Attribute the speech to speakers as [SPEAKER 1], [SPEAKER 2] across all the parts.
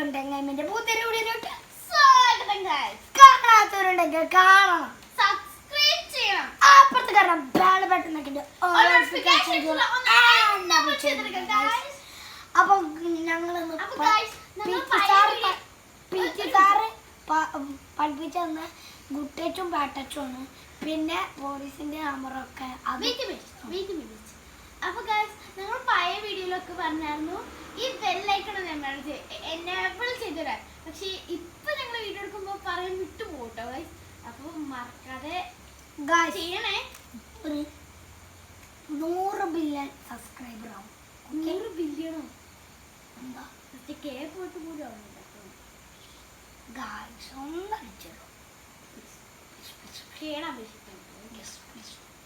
[SPEAKER 1] സ്വന്തങ്ങായ്മന്റെ പുതിയൊരു വീഡിയോയിലോട്ട്
[SPEAKER 2] സ്വാഗതം guys.
[SPEAKER 1] കാണാത്തവരുണ്ടെങ്കിൽ കാണണം
[SPEAKER 2] Subscribe ചെയ്യണം.
[SPEAKER 1] അപ്പുറത്ത് കാരണം ബേൾ പെട്ടെന്നൊക്കെ
[SPEAKER 2] All notifications ഉള്ള ഒന്ന് enable ചെയ്തിരിക്കുക, guys.
[SPEAKER 1] അപ്പൊ ഞങ്ങളൊന്ന്
[SPEAKER 2] അപ്പൊ guys, ഞങ്ങൾ പഴയ
[SPEAKER 1] sir
[SPEAKER 2] video-
[SPEAKER 1] P T sir പഠിപ്പിച്ച തന്ന ഗുട്ടച്ചും പാട്ടച്ചും പിന്നെ പോലീസിന്റെ നമ്പറൊക്കെ അത്
[SPEAKER 2] Wait a minute, wait a minute. അപ്പൊ ഗൈസ് നമ്മൾ പഴയ വീഡിയോയിലൊക്കെ പറഞ്ഞായിരുന്നു ഈ ബെല്ലൈക്കൺ ഞങ്ങൾ എനേബിൾ ചെയ്തുതരാൻ പക്ഷെ ഇപ്പൊ ഞങ്ങൾ വീഡിയോ എടുക്കുമ്പോൾ പറയാൻ വിട്ടു പോട്ടോ ഗൈസ് അപ്പൊ മറക്കാതെ ചെയ്യണേ.
[SPEAKER 1] ഒരു നൂറ് ബില്യൺ സബ്സ്ക്രൈബർ ആവും.
[SPEAKER 2] നൂറ് ബില്യണോ
[SPEAKER 1] എന്താ?
[SPEAKER 2] കേ പോയിട്ട് പോലും ആവുന്നില്ല
[SPEAKER 1] ഗായ്സ് ഒന്ന് അടിച്ചോ
[SPEAKER 2] കേണ അപേക്ഷിക്കുന്നു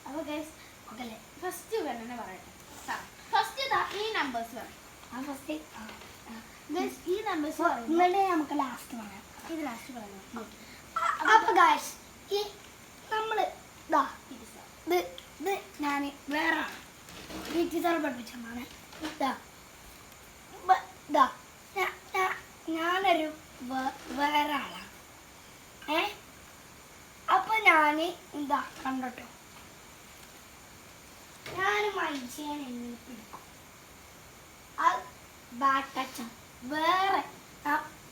[SPEAKER 2] അപ്പൊ ഗൈസ്
[SPEAKER 1] ഓക്കെ
[SPEAKER 2] ഫസ്റ്റ് പറയട്ടെ. ഫസ്റ്റ് ഈ നമ്പേഴ്സ്
[SPEAKER 1] ആ ഫസ്റ്റ്
[SPEAKER 2] ഈ നമ്പേഴ്സ്
[SPEAKER 1] ഇന്നലെ നമുക്ക് ലാസ്റ്റ് പറയാം.
[SPEAKER 2] ഇത് ലാസ്റ്റ് പറയുന്നത്
[SPEAKER 1] അപ്പൊ ഗായ്സ് ഈ നമ്മൾ ഇതാ
[SPEAKER 2] ഇത്
[SPEAKER 1] ഞാൻ വേറെ ഈ ടീച്ചർ പഠിപ്പിച്ചതാണ് ഇതാ ഇതാ ഞാനൊരു വേറെ ആളാണ് ഏ? അപ്പൊ ഞാൻ ഇതാ കണ്ടോട്ടോ. എങ്ങനെ പിടിക്കും അത് ബാറ്റച്ച വേറെ.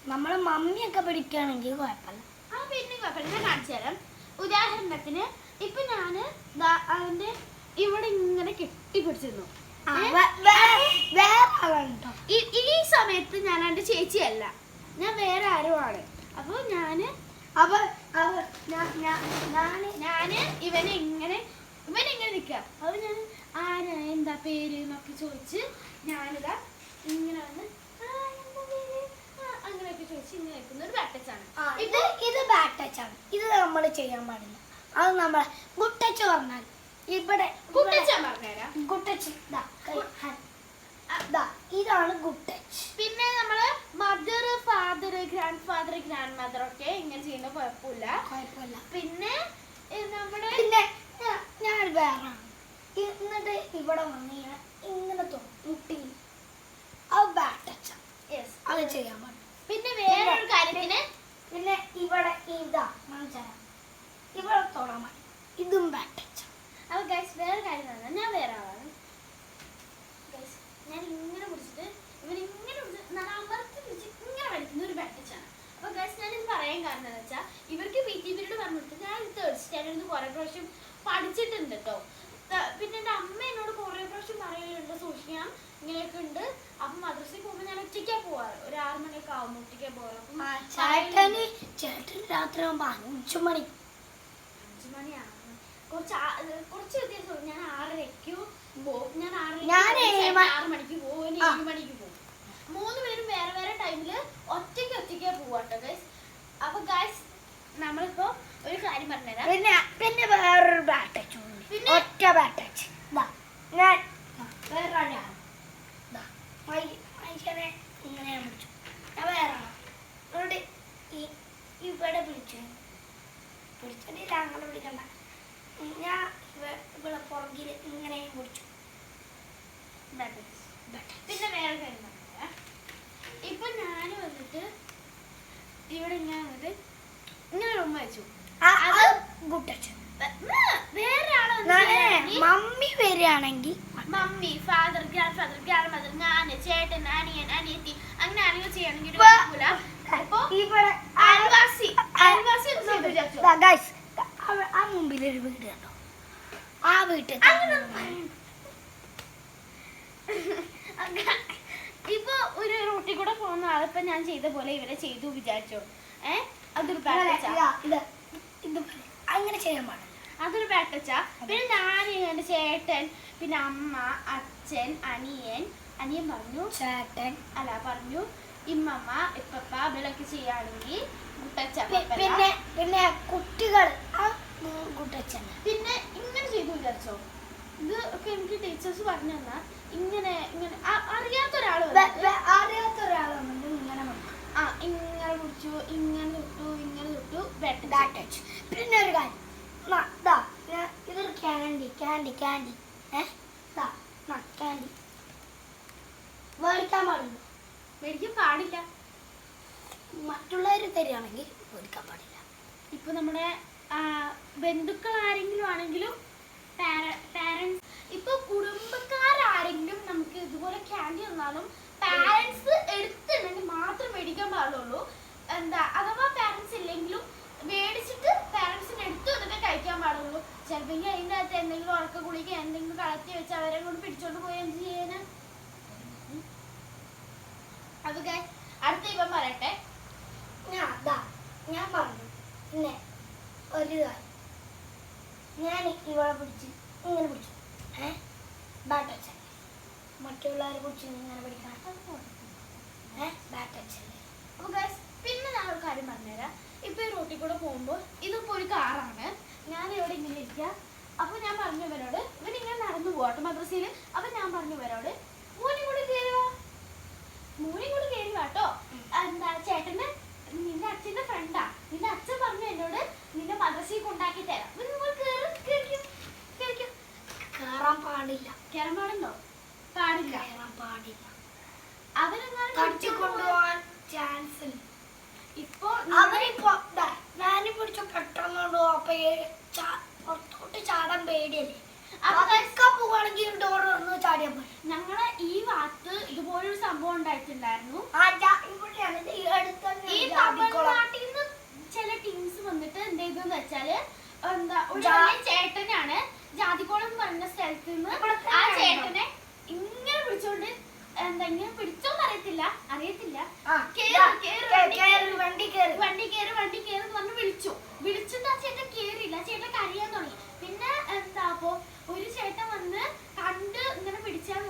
[SPEAKER 1] നമ്മളെ മമ്മിയൊക്കെ പിടിക്കുകയാണെങ്കിൽ കുഴപ്പമില്ല.
[SPEAKER 2] ആ പിന്നെ കുഴപ്പമില്ല. ഞാൻ കാണിച്ചു തരാം. ഉദാഹരണത്തിന് ഇപ്പൊ ഞാൻ അവന്റെ ഇവിടെ ഇങ്ങനെ കെട്ടിപ്പിടിച്ചിരുന്നു. ഈ- സമയത്ത് ഞാൻ എന്റെ ചേച്ചിയല്ല. ഞാൻ വേറെ ആരും ആണ് അപ്പൊ ഞാൻ
[SPEAKER 1] അപ്പൊ അവ ഞാൻ
[SPEAKER 2] ഞാൻ ഇവനെ ഇങ്ങനെ ഇവനെ ഇങ്ങനെ നിൽക്കുക. അപ്പോൾ ഞാൻ ആരാ എന്താ പേര് എന്നൊക്കെ ചോദിച്ച് ഞാനിതാ ഇങ്ങനെ വന്ന് "ആ, എന്താ പേര്? ആ, അങ്ങനെയൊക്കെ ചോദിച്ച് ഇങ്ങനെ നിൽക്കുന്ന ഒരു ബാറ്റച്ചാണ്
[SPEAKER 1] ടച്ചാണ് ഇത് ഇത് ബാഡ് ടച്ചാണ് ഇത് നമ്മൾ ചെയ്യാൻ പാടില്ല. അത് നമ്മളെ ഗുഡ് ടച്ച് പറഞ്ഞാൽ ഇവിടെ ഇതാണ് ഗുഡ് ടച്ച്
[SPEAKER 2] പിന്നെ നമ്മൾ mother father grandfather grandmother ഒക്കെ ഇങ്ങനെ ചെയ്യുന്ന കുഴപ്പമില്ല.
[SPEAKER 1] കുഴപ്പമില്ല.
[SPEAKER 2] പിന്നെ നമ്മുടെ
[SPEAKER 1] പിന്നെ ഞാൻ വേറെ. എന്നിട്ട് ഇവിടെ വന്ന് ഇങ്ങനെ ഇങ്ങനെ ആ മുട്ടി അത് ബാഡ് ടച്ച
[SPEAKER 2] yes.
[SPEAKER 1] അത് ചെയ്യാൻ പറ്റും.
[SPEAKER 2] പിന്നെ വേറൊരു കാര്യത്തിന്
[SPEAKER 1] പിന്നെ ഇവിടെ ഇതാ മനസ്സിലാ ഇവിടെ തൊടാൻ പറ്റും. ഇതും ബാറ്റ് ടച്ച
[SPEAKER 2] അപ്പൊ ഗൈസ് വേറെ കാര്യം തന്നെ ഞാൻ വേറെ ആളാണ്. ഗൈസ് ഞാൻ ഇങ്ങനെ പിടിച്ചിട്ട് ഇവൻ ഇങ്ങനെ പിടിച്ച് ഞാൻ അമർത്തി പിടിച്ച് ഇങ്ങനെ വലിക്കുന്ന ഒരു ബാറ്റ് ബാറ്റച്ചാണ് അപ്പൊ ഗൈസ് ഞാൻ ഇത് പറയാൻ കാരണം എന്താ വെച്ചാൽ ഇവർക്ക് പി ടി പീരീഡ് പറഞ്ഞു കൊടുത്തു ഞാൻ തേർഡ് സ്റ്റാൻഡേർഡിൽ നിന്ന് കുറെ പ്രാവശ്യം പഠിച്ചിട്ടുണ്ട് കേട്ടോ പിന്നെ എന്റെ അമ്മ എന്നോട് കുറേ പ്രാവശ്യം പറയലുണ്ട് സൂക്ഷിക്കണം ഇങ്ങനെയൊക്കെ ഉണ്ട്. അപ്പൊ മദ്രസയിൽ പോകുമ്പോൾ ഞാൻ ഒറ്റയ്ക്കാ പോവാറ്. ഒരു ആറ് മണിയൊക്കെ ആവും ഒറ്റയ്ക്കാ പോവാറ്. അപ്പം
[SPEAKER 1] ആ, ചേട്ടന് ചേട്ടൻ രാത്രി ആകുമ്പോ അഞ്ചു മണി.
[SPEAKER 2] അഞ്ചു മണിയാണ്. കുറച്ച് കുറച്ച് വ്യത്യാസം. ഞാൻ ആറരയ്ക്ക് ഞാൻ
[SPEAKER 1] മ-
[SPEAKER 2] ആറ് മണിക്ക് പോകും. ഏഴ് മണിക്ക് പോകും. മൂന്ന് പേരും വേറെ വേറെ ടൈമിൽ ഒറ്റയ്ക്ക് ഒറ്റയ്ക്കാ പോവാട്ടോ ഗൈസ് അപ്പൊ ഗൈസ് നമ്മളിപ്പോ ഒരു കാര്യം പറഞ്ഞുതരാം.
[SPEAKER 1] പിന്നെ പിന്നെ വേറൊരു ബാറ്റച്ച് ഒറ്റ ബാറ്റച്ച് ഞാൻ മൈ- മനുഷ്യനെ ഇങ്ങനെ പിടിച്ചു ഞാൻ വേറെ അതുകൊണ്ട് ഇവിടെ പിടിച്ചു പിടിച്ചിട്ടില്ല അങ്ങനെ പിടിക്കണ്ട ഞാൻ ഇവ- ഇവിടെ പുറകിൽ ഇങ്ങനെ പിടിച്ചു.
[SPEAKER 2] പിന്നെ വേറെ കാര്യം ഇപ്പൊ ഞാൻ വന്നിട്ട് ഇവിടെ ഇങ്ങനെ വന്നിട്ട് ഇങ്ങനെ ഉമ്മ വെച്ചു
[SPEAKER 1] ആ, അത് ഗുഡ് ടച്ച്
[SPEAKER 2] വേറെ ആളെ വന്ന് ചെയ്യാണെങ്കിൽ
[SPEAKER 1] മമ്മി വരികയാണെങ്കിൽ
[SPEAKER 2] mummy father grandfather grandmother ഞാൻ ചേട്ടൻ അനിയൻ അനിയത്തി അങ്ങനെ ആരെങ്കിലും ചെയ്യണമെങ്കിൽ അയൽവാസി അയൽവാസി
[SPEAKER 1] ആ- മുമ്പിലൊരു വീട് കണ്ടോ? ആ വീട്ടിൽ
[SPEAKER 2] ഇപ്പൊ ഒരു റൂട്ടിൽ കൂടെ പോകുന്ന ആളിപ്പോ ഞാൻ ചെയ്ത പോലെ ഇവരെ ചെയ്തു വിചാരിച്ചോ. ഏഹ് അതൊരു
[SPEAKER 1] ഇത് അങ്ങനെ ചെയ്യാൻ പാടില്ല.
[SPEAKER 2] അതൊരു ബാറ്റച്ചാ പിന്നെ ഞാൻ എന്റെ ചേട്ടൻ പിന്നെ അമ്മ അച്ഛൻ അനിയൻ അനിയൻ പറഞ്ഞു.
[SPEAKER 1] ചേട്ടൻ.
[SPEAKER 2] അല്ല പറഞ്ഞു. ഇമ്മമ്മ ഇപ്പപ്പ ഇവരൊക്കെ ചെയ്യുകയാണെങ്കിൽ
[SPEAKER 1] കുട്ടച്ച പിന്നെ പിന്നെ കുട്ടികൾ ആ കുട്ടച്ചൻ
[SPEAKER 2] പിന്നെ ഇങ്ങനെ ചെയ്തു വിചാരിച്ചോ? ഇത് ഒക്കെ എനിക്ക് ടീച്ചേഴ്സ് പറഞ്ഞു തന്നാ ഇങ്ങനെ ഇങ്ങനെ അറിയാത്ത ഒരാൾ
[SPEAKER 1] അറിയാത്ത ഒരാൾ വന്നിട്ട് ഇങ്ങനെ.
[SPEAKER 2] ആ ഇങ്ങനെ കുടിച്ചു ഇങ്ങനെ തൊട്ടു ഇങ്ങനെ തൊട്ടു.
[SPEAKER 1] പിന്നെ ഒരു കാര്യം. ഇതൊരു candy, candy. Eh? ഏ not candy. മേടിക്കാൻ പാടില്ല
[SPEAKER 2] മേടിക്കാൻ പാടില്ല
[SPEAKER 1] മറ്റുള്ളവർ തരികയാണെങ്കിൽ മേടിക്കാൻ പാടില്ല
[SPEAKER 2] ഇപ്പൊ നമ്മുടെ ബന്ധുക്കൾ ആരെങ്കിലും ആണെങ്കിലും പാരൻസ് ഇപ്പൊ കുടുംബക്കാരാരെങ്കിലും നമുക്ക് ഇതുപോലെ ക്യാൻഡി തന്നാലും പാരൻസ് എടുത്തിട്ടുണ്ടെങ്കിൽ മാത്രം മേടിക്കാൻ പാടുള്ളൂ എന്താ അഥവാ പാരൻസ് ഇല്ലെങ്കിലും മേടിച്ചിട്ട് പാരൻസിന് എടുത്തു വന്നിട്ട് കഴിക്കാൻ പാടുള്ളൂ ചിലപ്പോൾ അതിന്റെ അകത്ത് എന്തെങ്കിലും ഉറക്ക കുളിക്കുക എന്തെങ്കിലും കളത്തി വെച്ച് അവരെ കൊണ്ട് പിടിച്ചോണ്ട് പോയി എന്ത് ചെയ്യാന്. അതൊക്കെ അപ്പൊ അടുത്ത ഇവൻ പറയട്ടെ.
[SPEAKER 1] ഞാൻ പറഞ്ഞു. പിന്നെ ഒരു ഞാൻ ഇവളെ പിടിച്ച് ഇങ്ങനെ പിടിച്ചു. ഏ? ബാറ്റച്ചല്ലേ മറ്റുള്ളവരെ പിടിച്ച് ഇങ്ങനെ പിടിക്കണം. ഏ? ബാറ്റച്ചല്ലേ
[SPEAKER 2] അപ്പൊ guys, പിന്നെ ഞാൻ ഒരു കാര്യം പറഞ്ഞുതരാം. ഇപ്പൊ ഈ റോട്ടിൽ കൂടെ പോകുമ്പോൾ ഇതിപ്പോ ഒരു കാറാണ് ഇരിക്കുക അപ്പൊ ഞാൻ പറഞ്ഞു ഇവരോട് ഇവൻ ഇങ്ങനെ നടന്നു പോകട്ടെ മദ്രസയിൽ അപ്പൊ ഞാൻ പറഞ്ഞു ഇവരോട് മൂന്നും കൂടി കയറുക മൂന്നും കൂടി കയറുക കേട്ടോ. എന്താ ചേട്ടന് നിന്റെ അച്ഛന്റെ ഫ്രണ്ടാ നിന്റെ അച്ഛൻ പറഞ്ഞു എന്നോട് നിന്റെ മദ്രസയിൽ കൊണ്ടാക്കി തരാം.
[SPEAKER 1] കയറാൻ പാടില്ല.
[SPEAKER 2] കയറാൻ പാടുണ്ടോ? പാടില്ല.
[SPEAKER 1] കയറാൻ പാടില്ല. ചാൻസ് ഇല്ല.
[SPEAKER 2] ഇപ്പൊ
[SPEAKER 1] അവരിപ്പോ ഞാനിപ്പോ പെട്ടെന്നുണ്ടോ അപ്പൊ പുറത്തോട്ട് ചാടാൻ പേടിയല്ലേ? അതൊക്കെ പോവാണെങ്കിൽ ഡോർ തുറന്ന് ചാടിയാ പോയി
[SPEAKER 2] ഞങ്ങളെ ഈ വാക്ക് ഇതുപോലൊരു സംഭവം ഉണ്ടായിട്ടുണ്ടായിരുന്നു.
[SPEAKER 1] ഈ.
[SPEAKER 2] തമിഴ്നാട്ടിൽ നിന്ന് ചില ടീംസ് വന്നിട്ട് എന്ത് ചെയ്തെന്ന് വെച്ചാൽ എന്താ ഒരു ചേട്ടനാണ് ജാതിക്കോളം പറഞ്ഞ സ്ഥലത്ത് നിന്ന് ആ ചേട്ടനെ ഇങ്ങനെ പിടിച്ചോണ്ട് എന്താ ഇങ്ങനെ പിടിച്ചോന്ന് അറിയത്തില്ല. അറിയത്തില്ല. കേറ്, വണ്ടി
[SPEAKER 1] കേറ്. വണ്ടി കേറ്.
[SPEAKER 2] വണ്ടി എന്ന് പറഞ്ഞ് വിളിച്ചു. വിളിച്ചിട്ട് ആ ചേട്ടൻ കേറിയില്ല. ചേട്ടൻ കരയാൻ തുടങ്ങി. പിന്നെ എന്താ അപ്പൊ ഒരു ചേട്ടൻ വന്ന് കണ്ട് ഇങ്ങനെ പിടിച്ചാൽ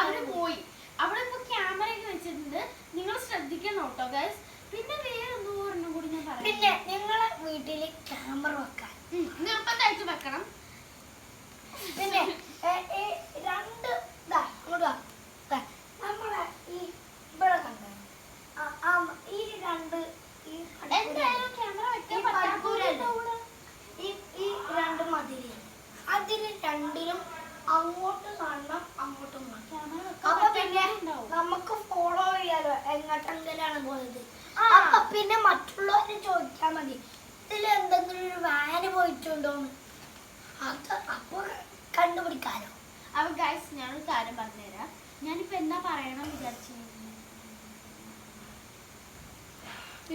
[SPEAKER 2] അവർ പോയി. അവിടെ ഇപ്പൊ ക്യാമറ ഒക്കെ വെച്ചിട്ടുണ്ട്. നിങ്ങൾ ശ്രദ്ധിക്കണം കേട്ടോ ഗൈസ് പിന്നെ വേറെ എന്തോ ഒരെണ്ണം കൂടി ഞാൻ പറയാം.
[SPEAKER 1] പിന്നെ നിങ്ങളെ വീട്ടിൽ ക്യാമറ വെക്കാൻ.
[SPEAKER 2] നിർബന്ധമായിട്ട് വെക്കണം.
[SPEAKER 1] പിന്നെ രണ്ട് ദാ, ഇങ്ങോട്ട് വാ. നമ്മളെ ഈ ഇവിടെ കണ്ട? ഈ രണ്ട് ഈ ഈ ഈ രണ്ട് മതിരി അതിന് രണ്ടിലും അങ്ങോട്ട് കാണണം അങ്ങോട്ടും കാണണം. അപ്പൊ പിന്നെ നമുക്ക് ഫോളോ ചെയ്യാലോ എങ്ങോട്ടെങ്കിലാണ് പോയത്. അപ്പൊ പിന്നെ മറ്റുള്ളവരെ ചോദിച്ചാൽ മതി. ഇതിൽ എന്തെങ്കിലും ഒരു വാന് പോയിട്ടുണ്ടോന്ന്. അത് അപ്പൊ കണ്ടുപിടിക്കാലോ?
[SPEAKER 2] അപ്പൊ ഗൈസ് ഞാനൊരു കാര്യം പറഞ്ഞുതരാം. ഞാനിപ്പോ എന്താ പറയണം വിചാരിച്ചു?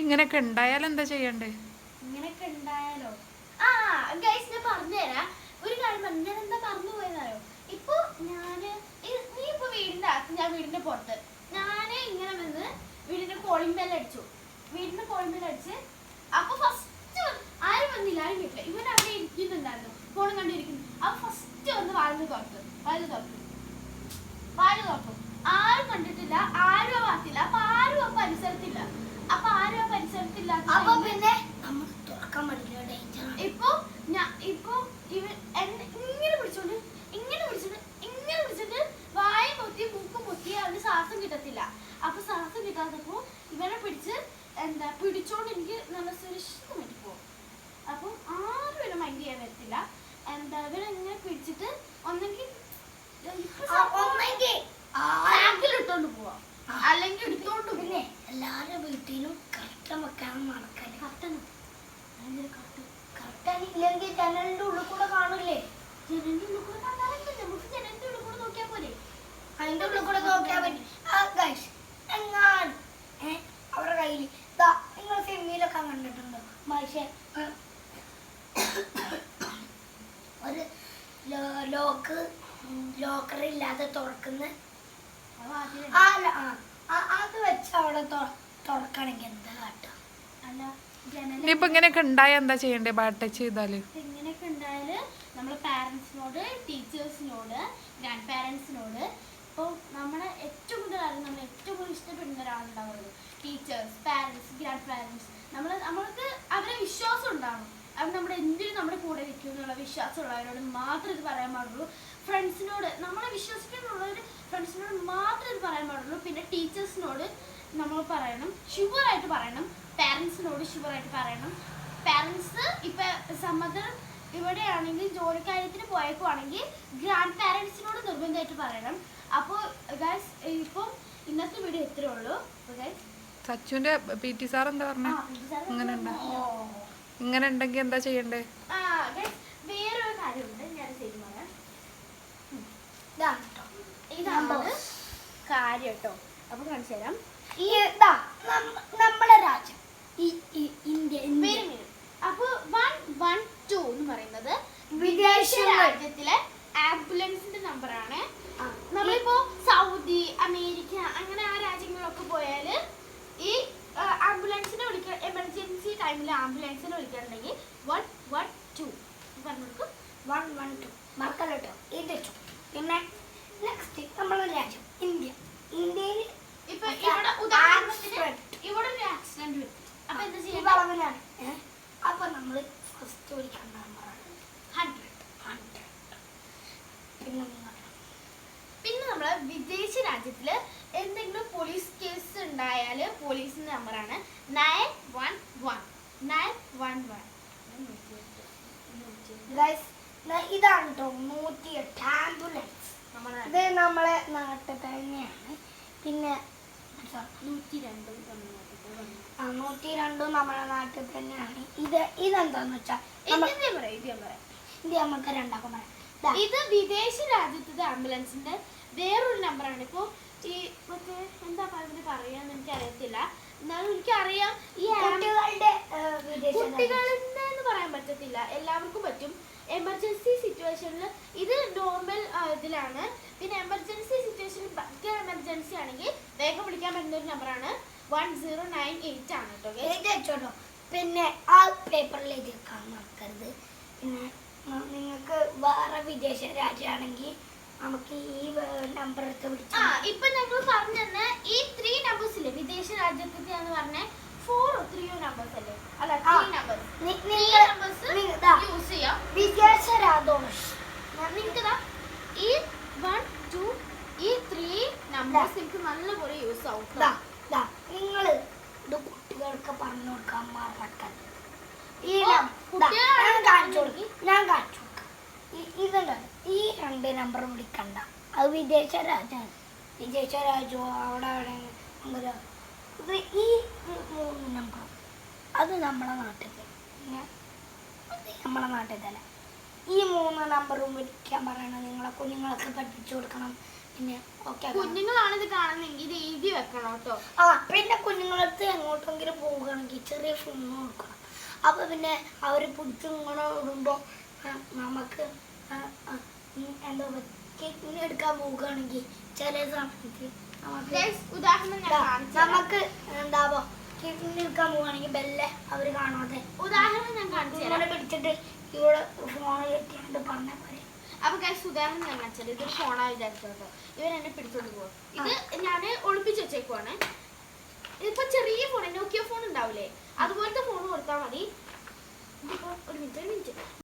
[SPEAKER 3] ഇങ്ങനെയൊക്കെ ഉണ്ടായാൽ എന്താ ചെയ്യണ്ടേ?
[SPEAKER 2] ഇങ്ങനെയൊക്കെ ഉണ്ടായാലോ? ആ ഗൈസ് ഞാൻ പറഞ്ഞുതരാം. ഒരു കാര്യം പറഞ്ഞു ഞാൻ എന്താ പറഞ്ഞു പോയെന്നറിയോ ഇപ്പൊ ഞാൻ നീ ഇപ്പൊ വീടിന്റെ അകത്ത് ഞാൻ വീടിന്റെ പുറത്ത്. ഞാൻ ഇങ്ങനെ വന്ന് വീടിന്റെ കോളിംഗ് ബെൽ അടിച്ചു. വീടിന്റെ കോളിംഗ് ബെൽ അടിച്ച് അപ്പൊ ഫസ്റ്റ് ആരും വന്നില്ല ആരും കേട്ടില്ല. ഇവൻ അവിടെ ഇരിക്കുന്നുണ്ടായിരുന്നു. ഫോൺ കണ്ടിരിക്കുന്നു
[SPEAKER 1] 빠져서 എല്ലാരുടെ വീട്ടിലും കറക്റ്റ്
[SPEAKER 2] ഭയങ്കര കട്ടം
[SPEAKER 1] ഇല്ലെങ്കിൽ ജനലിന്റെ ഉള്ളിൽ കൂടെ കാണില്ലേ?
[SPEAKER 2] ജനലിന്റെ ഉള്ളിൽ കൂടെ കണ്ടാലെന്താ നമുക്ക് പോരെ?
[SPEAKER 1] പറ്റി ഗൈസ് എങ്ങാണ്? ഏ അവരുടെ കയ്യിൽ ഇതാ നിങ്ങൾ സിനിമയിലൊക്കെ കണ്ടിട്ടുണ്ടോ? മനുഷ്യൻ ഒരു ലോക്ക് ലോക്കർ ഇല്ലാതെ തുറക്കുന്ന ആ, ആ, അത് വെച്ച് അവിടെ തൊ- തുറക്കണമെങ്കിൽ എന്താ കാട്ടുക
[SPEAKER 2] അല്ല
[SPEAKER 3] ഇനിയിപ്പോ ഇങ്ങനെയൊക്കെ ഉണ്ടായ എന്താ ചെയ്യണ്ടേ? ബാട്ട് ടച്ച് ചെയ്താൽ?
[SPEAKER 2] ഇങ്ങനെയൊക്കെ ഉണ്ടായാൽ നമ്മൾ പാരന്റ്സിനോട് ടീച്ചേഴ്സിനോട് ഗ്രാൻഡ് പാരന്റ്സിനോട് ഇപ്പോൾ നമ്മളെ ഏറ്റവും കൂടുതൽ അറിയാം നമ്മൾ ഏറ്റവും കൂടുതൽ ഇഷ്ടപ്പെടുന്ന ഒരാളുണ്ടാവുള്ളൂ ടീച്ചേഴ്സ് പാരന്റ്സ് ഗ്രാൻഡ് പാരന്റ്സ് നമ്മൾ നമ്മൾക്ക് അവരെ വിശ്വാസം ഉണ്ടാവണം. അവർ നമ്മുടെ എന്തിനും നമ്മുടെ കൂടെ നിൽക്കും എന്നുള്ള വിശ്വാസമുള്ളവരോട് മാത്രം ഇത് പറയാൻ പാടുള്ളൂ. ഫ്രണ്ട്സിനോട് നമ്മളെ വിശ്വസിക്കുന്നുള്ളവർ ഫ്രണ്ട്സിനോട് മാത്രം ഇത് പറയാൻ പാടുള്ളൂ. പിന്നെ ടീച്ചേഴ്സിനോട് നമ്മൾ പറയണം. ഷുവറായിട്ട് പറയണം. പാരൻസിനോട് ഷുവറായിട്ട് പറയണം. പാരൻസ് ഇപ്പൊ സമ്മതം ഇവിടെയാണെങ്കിൽ ജോലിക്കാര്യത്തിന് പോയപ്പോണെങ്കിൽ ഗ്രാൻഡ് പാരൻസിനോട് നിർബന്ധമായിട്ട് പറയണം. അപ്പോൾ ഗൈസ് ഇപ്പം ഇന്നത്തെ വീഡിയോ എത്രയുള്ളൂ ഉള്ളൂ.
[SPEAKER 3] സച്ചുവിന്റെ പി ടി സാർ എന്താ പറഞ്ഞു? അങ്ങനെ ഉണ്ടോ. ഇങ്ങനെ ഉണ്ടെങ്കിൽ എന്താ ചെയ്യണ്ടേ?
[SPEAKER 2] വേറൊരു കാര്യമുണ്ട് ഞാൻ
[SPEAKER 1] ഇതാണ്.
[SPEAKER 2] കാര്യം കേട്ടോ അപ്പൊ കാണിച്ചു തരാം.
[SPEAKER 1] ഈ ഇതാ നമ്മുടെ രാജ്യം. ഈ ഇന്ത്യ
[SPEAKER 2] അപ്പൊ വൺ വൺ ടു എന്ന് പറയുന്നത്
[SPEAKER 1] വിദേശ
[SPEAKER 2] വിദേശ രാജ്യത്തിലെ ആംബുലൻസിന്റെ നമ്പറാണ്
[SPEAKER 1] ആ,
[SPEAKER 2] നമ്മളിപ്പോ സൗദി അമേരിക്ക അങ്ങനെ ആ രാജ്യങ്ങളിലൊക്കെ പോയാൽ ഈ ആംബുലൻസിനെ വിളിക്ക എമർജൻസി ടൈമിൽ ആംബുലൻസിനെ വിളിക്കണമെങ്കിൽ വൺ വൺ ടു പറഞ്ഞു കൊടുക്കും
[SPEAKER 1] വൺ വൺ ടു മറക്കല്ലോ കേട്ടോ ഇത് ടു പിന്നെ നെക്സ്റ്റ് നമ്മളെ രാജ്യം ഇന്ത്യ ഇന്ത്യയിൽ
[SPEAKER 2] ഇപ്പൊ
[SPEAKER 1] പക്ഷെ
[SPEAKER 2] ഇവിടെ ഉദാഹരണത്തിന്
[SPEAKER 1] accident.
[SPEAKER 2] ഇവിടെ ഒരു ആക്സിഡന്റ് വരും അപ്പൊ എന്താ
[SPEAKER 1] ഈ
[SPEAKER 2] ചെയ്യുക
[SPEAKER 1] വളവിനാണ് ഏ? അപ്പൊ നമ്മൾ
[SPEAKER 2] ഹൺഡ്രഡ്
[SPEAKER 1] പിന്നെ നമ്മൾ
[SPEAKER 2] പിന്നെ നമ്മൾ വിദേശ രാജ്യത്തിൽ എന്തെങ്കിലും പോലീസ് കേസ് ഉണ്ടായാൽ പോലീസിന്റെ നമ്പറാണ് nine one one nine one one
[SPEAKER 1] ഇതാണ് കേട്ടോ നൂറ്റി എട്ട് ആംബുലൻസ്. ഇത് നമ്മളെ നാട്ടിൽ തന്നെയാണ്. പിന്നെ
[SPEAKER 2] നൂറ്റി രണ്ടും തമിഴ്നാട്ടിൽ
[SPEAKER 1] നൂറ്റി രണ്ടും നമ്മുടെ നാട്ടിൽ തന്നെയാണ്. ഇത് ഇതെന്താന്ന് വെച്ചാൽ
[SPEAKER 2] ഇത്
[SPEAKER 1] നമുക്ക് രണ്ടാക്കും പറയാം?
[SPEAKER 2] ഇത് വിദേശ രാജ്യത്തെ ആംബുലൻസിന്റെ വേറൊരു നമ്പറാണ്. ഇപ്പൊ ഈ മറ്റേ എന്താ പറയുന്നത് പറയാന്ന് എനിക്ക് അറിയത്തില്ല എന്നാലും എനിക്കറിയാം ഈ ആംബുലൻസുകളുടെ
[SPEAKER 1] കുട്ടികളുടെ.
[SPEAKER 2] കുട്ടികളുടെ എന്ന് പറയാൻ പറ്റത്തില്ല. എല്ലാവർക്കും പറ്റും. എമർജൻസി സിറ്റുവേഷനിൽ ഇത് നോർമൽ ഇതിലാണ്. പിന്നെ എമർജൻസി സിറ്റുവേഷനിൽ ഭയങ്കര എമർജൻസി ആണെങ്കിൽ വേഗം വിളിക്കാൻ പറ്റുന്ന ഒരു നമ്പറാണ്. വൺ സീറോ നയൻ എയ്റ്റ് ആണ് കേട്ടോ.
[SPEAKER 1] എഴുതി വെച്ചോട്ടോ. പിന്നെ ആ പേപ്പറിലേക്ക് വെക്കാൻ മറക്കരുത്. പിന്നെ നിങ്ങൾക്ക് വേറെ വിദേശ രാജ്യമാണെങ്കിൽ നമുക്ക് ഈ നമ്പർ എടുത്ത്
[SPEAKER 2] ആ
[SPEAKER 1] വിളിച്ചാൽ
[SPEAKER 2] ഇപ്പൊ ഞങ്ങൾ പറഞ്ഞെന്ന് ഈ ത്രീ നമ്പേഴ്സ് ഇല്ലേ? വിദേശ രാജ്യത്തിന്റെ എന്ന് പറഞ്ഞ ഫോർ ത്രീയോ നമ്പേഴ്സ് അല്ലേ? അല്ല
[SPEAKER 1] ആ.
[SPEAKER 2] ത്രീ നമ്പേഴ്സ് യൂസ് ചെയ്യാം.
[SPEAKER 1] വിദേശ രാജോഷ്.
[SPEAKER 2] നിങ്ങൾക്ക് ഈ വൺ ടു ഈ ത്രീ നമ്പേഴ്സ് നിങ്ങൾക്ക് നല്ലപോലെ യൂസ് ആവും
[SPEAKER 1] നിങ്ങൾ ഇത് കുട്ടികൾക്ക് പറഞ്ഞു കൊടുക്കാൻ മറക്കരുത്. ഈ ഞാൻ കാണിച്ചു കൊടുക്കും. ഞാൻ കാണിച്ചു കൊടുക്കാം. ഈ ഇതുണ്ട്. ഈ രണ്ട് നമ്പർ വിളിക്കണ്ട. അത് വിദേശ രാജ്യമാണ് വിദേശ രാജ്യമോ അവിടെ അവിടെ ഈ മൂന്ന് നമ്പർ അത് നമ്മളെ നാട്ടിൽ നമ്മളെ നാട്ടിൽ തന്നെ. ഈ മൂന്ന് നമ്പറും വിളിക്കാൻ പറയണം. നിങ്ങളെ കുഞ്ഞുങ്ങളൊക്കെ പഠിപ്പിച്ചു കൊടുക്കണം.
[SPEAKER 2] കുഞ്ഞുങ്ങളാണ് ഇത് കാണുന്നെങ്കിൽ ഇത് എഴുതി വെക്കണം കേട്ടോ.
[SPEAKER 1] ആ പിന്നെ കുഞ്ഞുങ്ങളടുത്ത് എങ്ങോട്ടെങ്കിലും പോവുകയാണെങ്കിൽ ചെറിയ ഫോൺ കൊടുക്കണം. അപ്പൊ പിന്നെ അവർ പിടിച്ച് ഇങ്ങനെ ഇടുമ്പോ നമുക്ക് എന്താ കിഡ്നി എടുക്കാൻ പോവുകയാണെങ്കിൽ ചില സമയത്ത് നമുക്ക് എന്താവോ കിഡ്നി എടുക്കാൻ പോവുകയാണെങ്കിൽ ബെല്ലെ അവർ കാണാതെ
[SPEAKER 2] ഉദാഹരണം ഞാൻ കാണിച്ചു
[SPEAKER 1] പിടിച്ചിട്ട് ഇവിടെ ഫോണിൽ എത്തിയിട്ട് പറഞ്ഞാൽ പോലെ
[SPEAKER 2] അപ്പൊ ഗൈസ് ഉദാഹരണം ഞാൻ കാണിച്ചത് ഇതൊരു ഫോണാ വിചാരിച്ചോട്ടോ ഇവൻ എന്നെ പിടിച്ചോണ്ട് പോകും ഇത് ഞാൻ ഒളിപ്പിച്ച് വെച്ചേക്കുവാണ്. ഇതിപ്പോ ചെറിയ ഫോൺ നോക്കിയ ഫോൺ ഉണ്ടാവില്ലേ? അതുപോലത്തെ ഫോൺ കൊടുത്താൽ മതി. ഒരു മിനിറ്റ് ഒരു മിനിറ്റ്